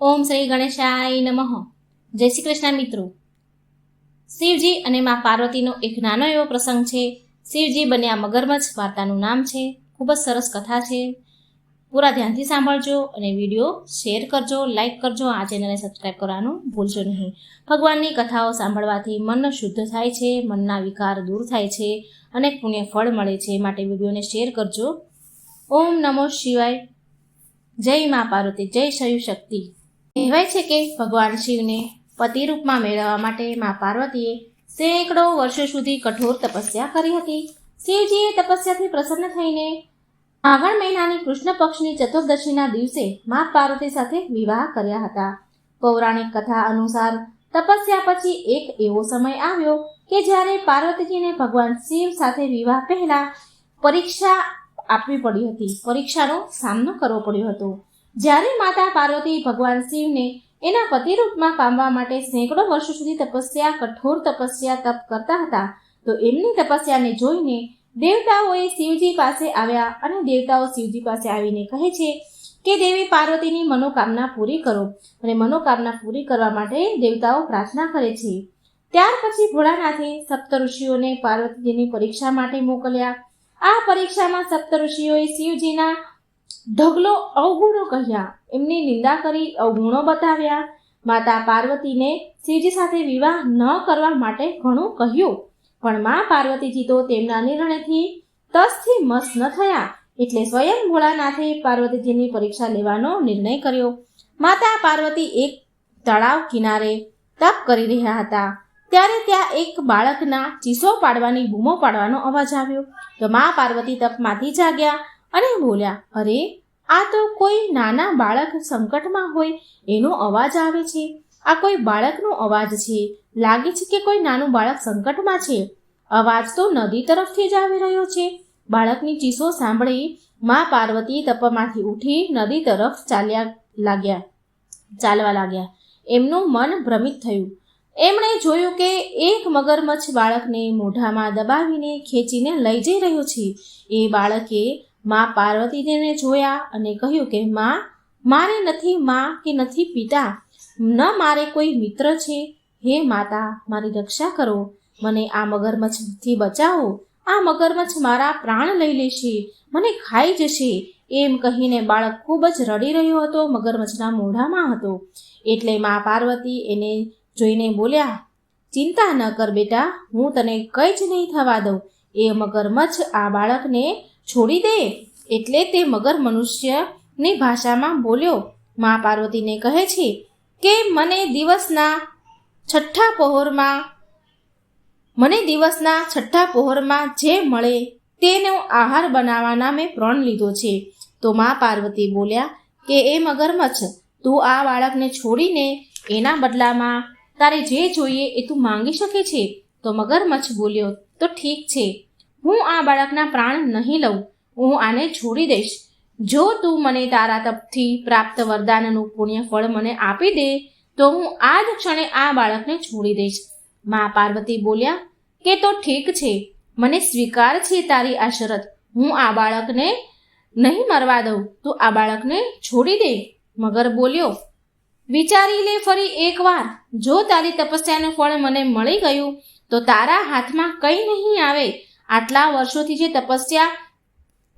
ઓમ શ્રી ગણેશાય નમઃ. જય શ્રી કૃષ્ણ મિત્રો. શિવજી અને મા પાર્વતીનો એક નાનો એવો પ્રસંગ છે. શિવજી બન્યા મગરમચ્છ વાર્તાનું નામ છે. ખૂબ જ સરસ કથા છે. પૂરા ધ્યાનથી સાંભળજો અને વીડિયો શેર કરજો, લાઈક કરજો. આ ચેનલને સબસ્ક્રાઈબ કરવાનું ભૂલજો નહીં. ભગવાનની કથાઓ સાંભળવાથી મન શુદ્ધ થાય છે, મનના વિકાર દૂર થાય છે અને પુણ્ય ફળ મળે છે. માટે વિડીયોને શેર કરજો. ઓમ નમો શિવાય. જય મા પાર્વતી, જય શયુ શક્તિ. કહેવાય છે કે ભગવાન શિવને પતિ રૂપમાં મેળવવા માટે મા પાર્વતીએ સેંકડો વર્ષો સુધી કઠોર તપસ્યા કરી હતી. શિવજીએ તપસ્યાથી પ્રસન્ન થઈને આગળ મહિનાની કૃષ્ણ પક્ષની ચતુર્દશીના દિવસે મા પાર્વતી સાથે વિવાહ કર્યા હતા. પૌરાણિક કથા અનુસાર તપસ્યા પછી એક એવો સમય આવ્યો કે જ્યારે પાર્વતીજીને ભગવાન શિવ સાથે વિવાહ પહેલા પરીક્ષા આપવી પડી હતી. પરીક્ષાનો સામનો કરવો પડ્યો હતો. જ્યારે માતા પાર્વતી ભગવાન શિવને એના પતિ રૂપમાં પામવા માટે સેંકડો વર્ષો સુધી તપસ્યા, કઠોર તપસ્યા, તપ કરતા હતા, તો એમની તપસ્યાને જોઈને દેવતાઓએ શિવજી પાસે આવ્યા અને દેવતાઓ શિવજી પાસે આવીને કહે છે કે, દેવી પાર્વતીની મનોકામના પૂરી કરો અને મનોકામના પૂરી કરવા માટે દેવતાઓ પ્રાર્થના કરે છે. ત્યાર પછી ભોળાનાથે સપ્ત ઋષિઓને પાર્વતીજીની પરીક્ષા માટે મોકલ્યા. આ પરીક્ષામાં સપ્ત ઋષિઓએ શિવજીના ઢગલો અવગુણો કહ્યા. એમની નિંદા કરી અવગુણો બતાવ્યા. માતા પાર્વતીને શિવજી સાથે વિવાહ ન કરવા માટે ઘણું કહ્યું. પણ મા પાર્વતીજી તો તેમના નિર્ણયથી તસથી મસ ન થયા. એટલે સ્વયં ભોળાનાથે પાર્વતીજીની પરીક્ષા લેવાનો નિર્ણય કર્યો. માતા પાર્વતી એક તળાવ કિનારે તપ કરી રહ્યા હતા. ત્યારે ત્યાં એક બાળકના ચીસો પાડવાની બૂમો પાડવાનો અવાજ આવ્યો. તો મા પાર્વતી તપમાંથી જાગ્યા. અને બોલ્યા, અરે, આ તો કોઈ નાના બાળક સંકટમાં હોય એનો અવાજ આવે છે? આ કોઈ બાળકનો અવાજ છે? લાગે છે કે કોઈ નાનું બાળક સંકટમાં છે? અવાજ તો નદી તરફથી જ આવી રહ્યો છે. બાળકની ચીસો સાંભળી મા પાર્વતી તપમાંથી ઉઠી નદી તરફ ચાલ્યા લાગ્યા, ચાલવા લાગ્યા. એમનું મન ભ્રમિત થયું. એમણે જોયું કે એક મગરમચ્છ બાળકને મોઢામાં દબાવીને ખેંચીને લઈ જઈ રહ્યો છે. એ બાળકે મા પાર્વતીજીને જોયા અને કહ્યું કે, માં, મારે નથી માં કે નથી પિતા. ન મારે કોઈ મિત્ર છે. હે માતા, મારી રક્ષા કરો. મને આ મગરમચ્છથી બચાવો. આ મગરમચ્છ મારા પ્રાણ લઈ લેશે. મને ખાઈ જશે. એમ કહીને બાળક ખૂબ જ રડી રહ્યો હતો, મગરમચ્છના મોઢામાં હતો. એટલે મા પાર્વતી એને જોઈને બોલ્યા, ચિંતા ન કર બેટા, હું તને કંઈ જ નહીં થવા દઉં. એ મગરમચ્છ આ બાળકને છોડી દે? એટલે તે મગર મનુષ્યની ભાષામાં બોલ્યો. મા પાર્વતીને કહે છે કે મને દિવસના છઠ્ઠા પહોરમાં, મને દિવસના છઠ્ઠા પહોરમાં જે મળે તેનો આહાર બનાવવાના મેં પ્રણ લીધો છે. તો મા પાર્વતી બોલ્યા કે, એ મગરમચ્છ, તું આ બાળકને છોડીને એના બદલામાં તારે જે જોઈએ એ તું માંગી શકે છે? તો મગરમચ્છ બોલ્યો, તો ઠીક છે. હું આ બાળકના પ્રાણ નહીં લઉં, હું આને છોડી દઈશ. જો તું મને તારા તપથી પ્રાપ્ત વરદાનનું પુણ્ય ફળ મને આપી દે, તો હું આ જ ક્ષણે આ બાળકને છોડી દઈશ. મા પાર્વતી બોલ્યા, કે તો ઠીક છે, મને સ્વીકાર છે તારી આ શરત. હું આ બાળકને નહીં મરવા દઉં, તું આ બાળકને છોડી દે. મગર બોલ્યો, વિચારી લે ફરી એકવાર. જો તારી તપસ્યાનું ફળ મને મળી ગયું, તો તારા હાથમાં કંઈ નહીં આવે. આટલા વર્ષોથી જે તપસ્યા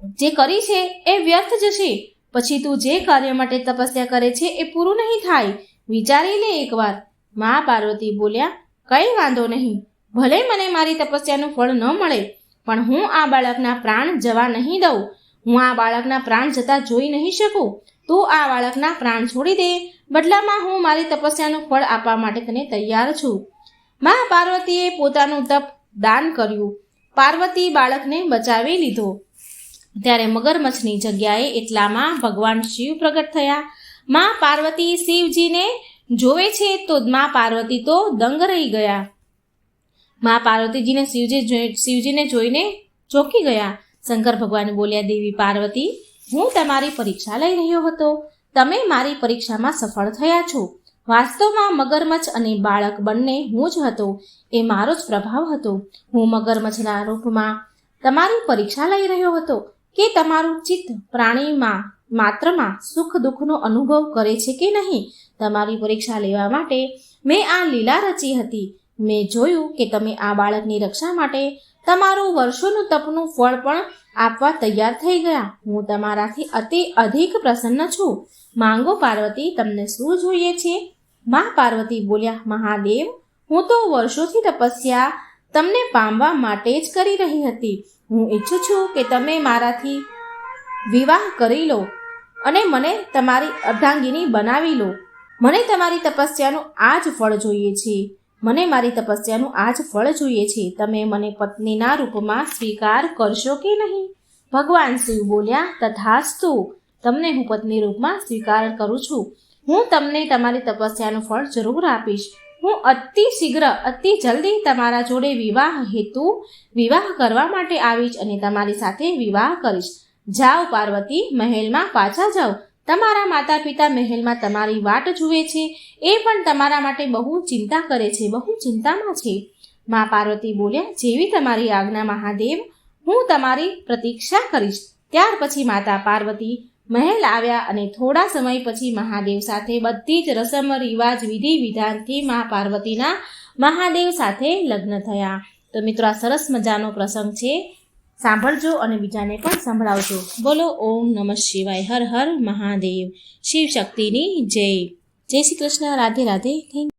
જે કરી છે, એ વ્યર્થ જશે. પછી તું જે કાર્ય માટે તપસ્યા કરે છે, એ પૂરું નહીં થાય. વિચારી લે એકવાર. મા પાર્વતી બોલ્યા, કંઈ વાંધો નહીં. ભલે મને મારી તપસ્યાનું ફળ ન મળે, પણ હું આ બાળકના પ્રાણ જવા નહીં દઉં. હું આ બાળકના પ્રાણ જતા જોઈ નહીં શકું. તું આ બાળકના પ્રાણ છોડી દે. બદલામાં હું મારી તપસ્યાનું ફળ આપવા માટે તને તૈયાર છું. મા પાર્વતીએ પોતાનું તપ દાન કર્યું. પાર્વતી બાળકને બચાવી લીધો. ત્યારે મગરમચ્છની જગ્યાએ એટલામાં ભગવાન શિવ પ્રગટ થયા. મા પાર્વતી શિવજીને જોવે છે તો મા પાર્વતી તો દંગ રહી ગયા. મા પાર્વતીજીને શિવજી શિવજીને જોઈને ચોંકી ગયા. શંકર ભગવાન બોલ્યા, દેવી પાર્વતી, હું તમારી પરીક્ષા લઈ રહ્યો હતો. તમે મારી પરીક્ષામાં સફળ થયા છો. વાસ્તવમાં મગરમચ્છ અને બાળક બંને હું જ હતો, એ મારો જ પ્રભાવ હતો. હું મગરમચ્છના રૂપમાં તમારી પરીક્ષા લઈ રહ્યો હતો કે તમારું ચિત્ત પ્રાણીમાં માત્રમાં સુખ દુઃખનો અનુભવ કરે છે કે નહીં? તમારી પરીક્ષા લેવા માટે મેં આ લીલા રચી હતી. મેં જોયું કે તમે આ બાળકની રક્ષા માટે તમારું વર્ષોનું તપનું ફળ પણ આપવા તૈયાર થઈ ગયા. હું તમારાથી અતિ અધિક પ્રસન્ન છું. માંગો પાર્વતી, તમને શું જોઈએ છે? મા પાર્વતી બોલ્યા, મહાદેવ, હું તો વર્ષોથી તપસ્યા, તમને પામવા માટે જ કરી રહી હતી. હું ઈચ્છું છું કે તમે મારાથી વિવાહ કરી લો અને મને તમારી અર્ધાંગીની બનાવી લો. મને તમારી તપસ્યાનું આ જ ફળ જોઈએ છે. મને મારી તપસ્યાનું આ જ ફળ જોઈએ છે. તમે મને પત્નીના રૂપમાં સ્વીકાર કરશો કે નહીં? ભગવાન શિવ બોલ્યા, તથાસ્તુ. તમને હું પત્ની રૂપમાં સ્વીકાર કરું છું. હું તમને તમારી તપસ્યાનું ફળ જરૂર આપીશ. હું અતિ શીઘ્ર, અતિ જલ્દી તમારા જોડે વિવાહ હેતુ, વિવાહ કરવા માટે આવીશ અને તમારી સાથે વિવાહ કરીશ. જાઓ પાર્વતી, મહેલમાં પાછા જાઓ. તમારા માતા પિતા મહેલમાં તમારી વાટ જુએ છે. એ પણ તમારા માટે બહુ ચિંતા કરે છે, બહુ ચિંતામાં છે. મા પાર્વતી બોલ્યા, જેવી તમારી આજ્ઞા, મહાદેવ, હું તમારી પ્રતીક્ષા કરીશ. ત્યાર પછી માતા પાર્વતી મહેલ આવ્યા અને થોડા સમય પછી મહાદેવ સાથે બધી જ રસમ રિવાજ, વિધિ વિધાનથી મા પાર્વતીના મહાદેવ સાથે લગ્ન થયા. તો મિત્રો, આ સરસ મજાનો પ્રસંગ છે. સાંભળજો અને બીજાને પણ સંભળાવજો. બોલો, ઓમ નમઃ શિવાય. હર હર મહાદેવ. શિવ શક્તિની જય. જય શ્રી કૃષ્ણ. રાધે રાધે. થેન્ક